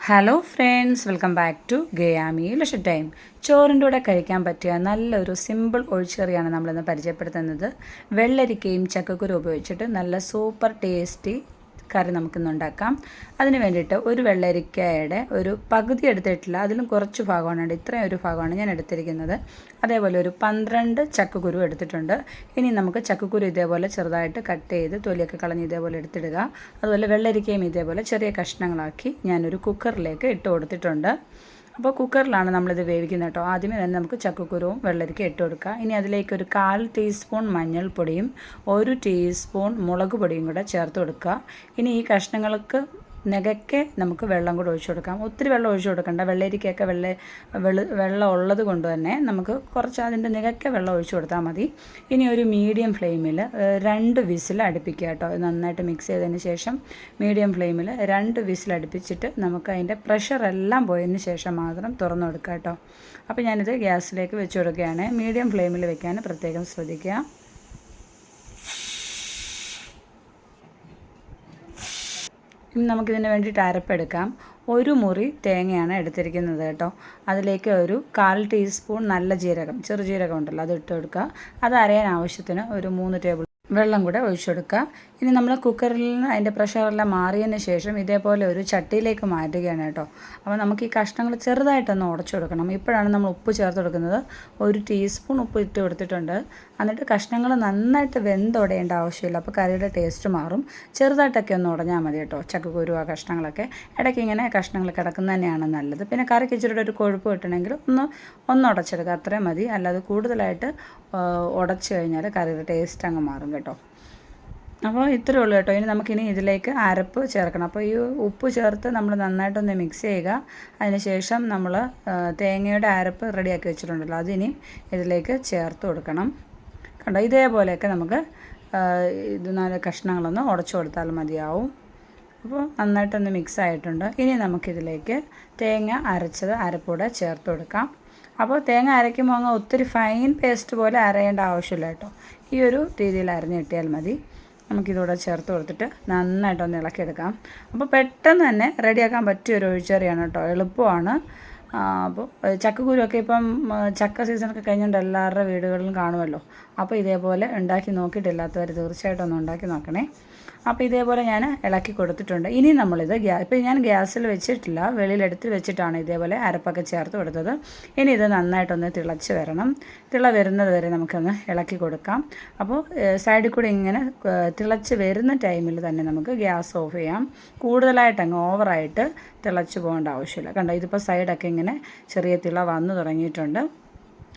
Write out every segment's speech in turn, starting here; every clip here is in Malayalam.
Hello friends welcome back to ഗയാമി ലക്ഷ ടൈം ചോറിന്റെ കൂടെ കഴിക്കാൻ പറ്റിയ നല്ലൊരു സിമ്പിൾ ഒഴിച്ചെറിയാണ് നമ്മളിന്ന് പരിചയപ്പെടുത്തുന്നത്. വെള്ളരിക്കയും ചക്കക്കുരു ഉപയോഗിച്ചിട്ട് നല്ല സൂപ്പർ ടേസ്റ്റി കറി നമുക്കിന്ന് ഉണ്ടാക്കാം. അതിന് വേണ്ടിയിട്ട് ഒരു വെള്ളരിക്കയുടെ ഒരു പകുതി എടുത്തിട്ടില്ല. അതിലും കുറച്ച് ഭാഗമാണ് ഇത്രയും ഒരു ഭാഗമാണ് ഞാൻ എടുത്തിരിക്കുന്നത്. അതേപോലെ ഒരു പന്ത്രണ്ട് ചക്കക്കുരു എടുത്തിട്ടുണ്ട്. ഇനി നമുക്ക് ചക്കക്കുരു ഇതേപോലെ ചെറുതായിട്ട് കട്ട് ചെയ്ത് തൊലിയൊക്കെ കളഞ്ഞ് ഇതേപോലെ എടുത്തിടുക. അതുപോലെ വെള്ളരിക്കയും ഇതേപോലെ ചെറിയ കഷ്ണങ്ങളാക്കി ഞാനൊരു കുക്കറിലേക്ക് ഇട്ട് കൊടുത്തിട്ടുണ്ട്. അപ്പോൾ കുക്കറിലാണ് നമ്മളിത് വേവിക്കുന്നത് കേട്ടോ. ആദ്യമേ തന്നെ നമുക്ക് ചക്കക്കുരുവും വെള്ളരിക്ക ഇട്ട് കൊടുക്കുക ഇനി അതിലേക്ക് ഒരു കാൽ ടീസ്പൂൺ മഞ്ഞൾപ്പൊടിയും ഒരു ടീസ്പൂൺ മുളക് പൊടിയും കൂടെ ചേർത്ത് കൊടുക്കുക. ഇനി ഈ കഷ്ണങ്ങൾക്ക് നികക്കെ നമുക്ക് വെള്ളം കൂടെ ഒഴിച്ചു കൊടുക്കാം. ഒത്തിരി വെള്ളം ഒഴിച്ചു കൊടുക്കണ്ട. വെള്ളരിക്കൊക്കെ വെള്ള വെള്ള വെള്ളം ഉള്ളത് കൊണ്ട് തന്നെ നമുക്ക് കുറച്ച് അതിന്റെ നികക്കെ വെള്ളം ഒഴിച്ചു കൊടുത്താൽ മതി. ഇനി ഒരു മീഡിയം ഫ്ലെയിമിൽ രണ്ട് വിസിൽ അടുപ്പിക്കുക കേട്ടോ. നന്നായിട്ട് മിക്സ് ചെയ്തതിന് ശേഷം മീഡിയം ഫ്ലെയിമിൽ രണ്ട് വിസിൽ അടുപ്പിച്ചിട്ട് നമുക്ക് അതിന്റെ പ്രഷറെല്ലാം പോയതിന് ശേഷം മാത്രം തുറന്നു കൊടുക്കുക കേട്ടോ. അപ്പോൾ ഞാനിത് ഗ്യാസിലേക്ക് വെച്ച് കൊടുക്കുകയാണ്. മീഡിയം ഫ്ലെയിമിൽ വെക്കാൻ പ്രത്യേകം ശ്രദ്ധിക്കുക. ഇനി നമുക്കിതിന് വേണ്ടിയിട്ട് അരപ്പെടുക്കാം. ഒരു മുറി തേങ്ങയാണ് എടുത്തിരിക്കുന്നത് കേട്ടോ. അതിലേക്ക് ഒരു കാൽ ടീസ്പൂൺ നല്ല ജീരകം ചെറുജീരകം ഉണ്ടല്ലോ അത് ഇട്ട് കൊടുക്കുക. അത് അരയാൻ ആവശ്യത്തിന് ഒരു മൂന്ന് ടേബിൾ വെള്ളം കൂടെ ഒഴിച്ചെടുക്കുക. ഇനി നമ്മൾ കുക്കറിൽ നിന്ന് അതിന്റെ പ്രഷറെല്ലാം മാറിയതിന് ശേഷം ഇതേപോലെ ഒരു ചട്ടിയിലേക്ക് മാറ്റുകയാണ് കേട്ടോ. അപ്പോൾ നമുക്ക് ഈ കഷ്ണങ്ങൾ ചെറുതായിട്ടൊന്ന് ഉടച്ചു കൊടുക്കണം ഇപ്പോഴാണ് നമ്മൾ ഉപ്പ് ചേർത്ത് കൊടുക്കുന്നത്. ഒരു ടീസ്പൂൺ ഉപ്പ് ഇട്ട് കൊടുത്തിട്ടുണ്ട്. എന്നിട്ട് കഷ്ണങ്ങൾ നന്നായിട്ട് വെന്തുടയേണ്ട ആവശ്യമില്ല. അപ്പോൾ കറിയുടെ ടേസ്റ്റ് മാറും. ചെറുതായിട്ടൊക്കെ ഒന്ന് ഉടഞ്ഞാൽ മതി കേട്ടോ. ചക്കക്കുരു ആ കഷ്ണങ്ങളൊക്കെ. ഇടയ്ക്ക് ഇങ്ങനെ കഷ്ണങ്ങൾ കിടക്കുന്നത് തന്നെയാണ് നല്ലത്. പിന്നെ കറിക്ക് ഇച്ചിരി ഒരു കൊഴുപ്പ് കിട്ടണമെങ്കിൽ ഒന്ന് ഒന്ന് ഉടച്ചെടുക്കുക. അത്രയും മതി. അല്ലാതെ കൂടുതലായിട്ട് ഉടച്ചു കഴിഞ്ഞാൽ കറിയുടെ ടേസ്റ്റ് അങ്ങ് മാറും കേട്ടോ. അപ്പോൾ ഇത്രയേ ഉള്ളൂ കേട്ടോ. ഇനി നമുക്കിനി ഇതിലേക്ക് അരപ്പ് ചേർക്കണം. അപ്പോൾ ഈ ഉപ്പ് ചേർത്ത് നമ്മൾ നന്നായിട്ടൊന്ന് മിക്സ് ചെയ്യുക. അതിനുശേഷം നമ്മൾ തേങ്ങയുടെ അരപ്പ് റെഡിയാക്കി വെച്ചിട്ടുണ്ടല്ലോ. അതിനി ഇതിലേക്ക് ചേർത്ത് കൊടുക്കണം. കണ്ടോ? ഇതേപോലെയൊക്കെ നമുക്ക് ഇത് നാല് കഷ്ണങ്ങളൊന്ന് ഉടച്ചു കൊടുത്താൽ മതിയാവും. അപ്പോൾ നന്നായിട്ടൊന്ന് മിക്സ് ആയിട്ടുണ്ട്. ഇനി നമുക്കിതിലേക്ക് തേങ്ങ അരച്ചത് അരപ്പൂടെ ചേർത്ത് കൊടുക്കാം. അപ്പോൾ തേങ്ങ അരയ്ക്കുമ്പോൾ അങ്ങ് ഒത്തിരി ഫൈൻ പേസ്റ്റ് പോലെ അരയേണ്ട ആവശ്യമില്ല കേട്ടോ. ഈ ഒരു രീതിയിൽ അരഞ്ഞ് കിട്ടിയാൽ മതി. നമുക്കിതൂടെ ചേർത്ത് കൊടുത്തിട്ട് നന്നായിട്ടൊന്ന് ഇളക്കിയെടുക്കാം. അപ്പോൾ പെട്ടെന്ന് തന്നെ റെഡിയാക്കാൻ പറ്റിയ ഒരു ഒഴിച്ചറിയാണ് കേട്ടോ. എളുപ്പമാണ്. അപ്പോൾ ചക്കക്കുരുവൊക്കെ ഇപ്പം ചക്ക സീസണൊക്കെ കഴിഞ്ഞുകൊണ്ട് എല്ലാവരുടെ വീടുകളിലും കാണുമല്ലോ. അപ്പോൾ ഇതേപോലെ ഉണ്ടാക്കി നോക്കിയിട്ടില്ലാത്തവർ തീർച്ചയായിട്ടും ഒന്ന് ഉണ്ടാക്കി നോക്കണേ. അപ്പോൾ ഇതേപോലെ ഞാൻ ഇളക്കി കൊടുത്തിട്ടുണ്ട്. ഇനി നമ്മളിത് ഗ്യാ ഇപ്പോൾ ഞാൻ ഗ്യാസിൽ വെച്ചിട്ടില്ല വെളിയിലെടുത്ത് വെച്ചിട്ടാണ് ഇതേപോലെ അരപ്പൊക്കെ ചേർത്ത് കൊടുത്തത്. ഇനി ഇത് നന്നായിട്ടൊന്ന് തിളച്ച് വരണം. തിള വരുന്നത് വരെ നമുക്കൊന്ന് ഇളക്കി കൊടുക്കാം. അപ്പോൾ സൈഡിൽ കൂടി ഇങ്ങനെ തിളച്ച് വരുന്ന ടൈമിൽ തന്നെ നമുക്ക് ഗ്യാസ് ഓഫ് ചെയ്യാം. കൂടുതലായിട്ട് അങ്ങ് ഓവറായിട്ട് തിളച്ച് പോകേണ്ട ആവശ്യമില്ല. കണ്ടോ ഇതിപ്പോൾ സൈഡൊക്കെ ഇങ്ങനെ ചെറിയ തിള വന്നു തുടങ്ങിയിട്ടുണ്ട്.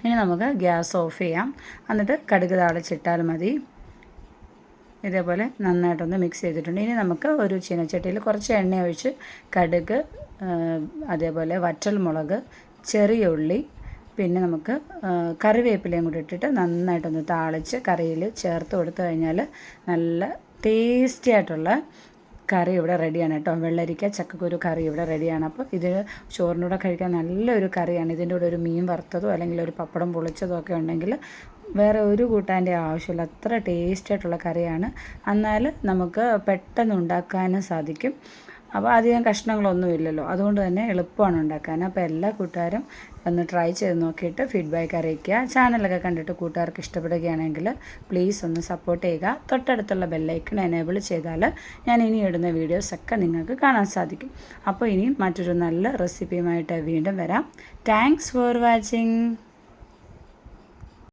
ഇനി നമുക്ക് ഗ്യാസ് ഓഫ് ചെയ്യാം. എന്നിട്ട് കടുക് താളിച്ചിട്ടാൽ മതി. ഇതേപോലെ നന്നായിട്ടൊന്ന് മിക്സ് ചെയ്തിട്ടുണ്ട്. ഇനി നമുക്ക് ഒരു ചീനച്ചട്ടിയിൽ കുറച്ച് എണ്ണ ഒഴിച്ച് കടുക് അതേപോലെ വറ്റൽ മുളക് ചെറിയ ഉള്ളി പിന്നെ നമുക്ക് കറിവേപ്പിലയും കൂടി ഇട്ടിട്ട് നന്നായിട്ടൊന്ന് താളിച്ച് കറിയിൽ ചേർത്ത് കൊടുത്തു കഴിഞ്ഞാൽ നല്ല ടേസ്റ്റി ആയിട്ടുള്ള കറി ഇവിടെ റെഡിയാണ് കേട്ടോ. വെള്ളരിക്ക ചക്കക്കുരു കറി ഇവിടെ റെഡിയാണ് അപ്പോൾ ഇത് ചോറിനൂടെ കഴിക്കാൻ നല്ലൊരു കറിയാണ്. ഇതിന്റെ കൂടെ ഒരു മീൻ വറുത്തതോ അല്ലെങ്കിൽ ഒരു പപ്പടം പൊളിച്ചതോ ഒക്കെ ഉണ്ടെങ്കിൽ വേറെ ഒരു കൂട്ടാന്റെ ആവശ്യമില്ല. അത്ര ടേസ്റ്റ് ആയിട്ടുള്ള കറിയാണ്. എന്നാൽ നമുക്ക് പെട്ടെന്ന് ഉണ്ടാക്കാനും സാധിക്കും. അപ്പോൾ അധികം കഷ്ണങ്ങളൊന്നും ഇല്ലല്ലോ. അതുകൊണ്ട് തന്നെ എളുപ്പമാണ് ഉണ്ടാക്കാൻ അപ്പോൾ എല്ലാ കൂട്ടുകാരും ഒന്ന് ട്രൈ ചെയ്ത് നോക്കിയിട്ട് ഫീഡ്ബാക്ക് അറിയിക്കുക. ചാനലൊക്കെ കണ്ടിട്ട് കൂട്ടുകാർക്ക് ഇഷ്ടപ്പെടുകയാണെങ്കിൽ പ്ലീസ് ഒന്ന് സപ്പോർട്ട് ചെയ്യുക. തൊട്ടടുത്തുള്ള ബെല്ലൈക്കൺ എനേബിൾ ചെയ്താൽ ഞാൻ ഇനി ഇടുന്ന വീഡിയോസൊക്കെ നിങ്ങൾക്ക് കാണാൻ സാധിക്കും. അപ്പോൾ ഇനി മറ്റൊരു നല്ല റെസിപ്പിയുമായിട്ട് വീണ്ടും വരാം. Thanks for watching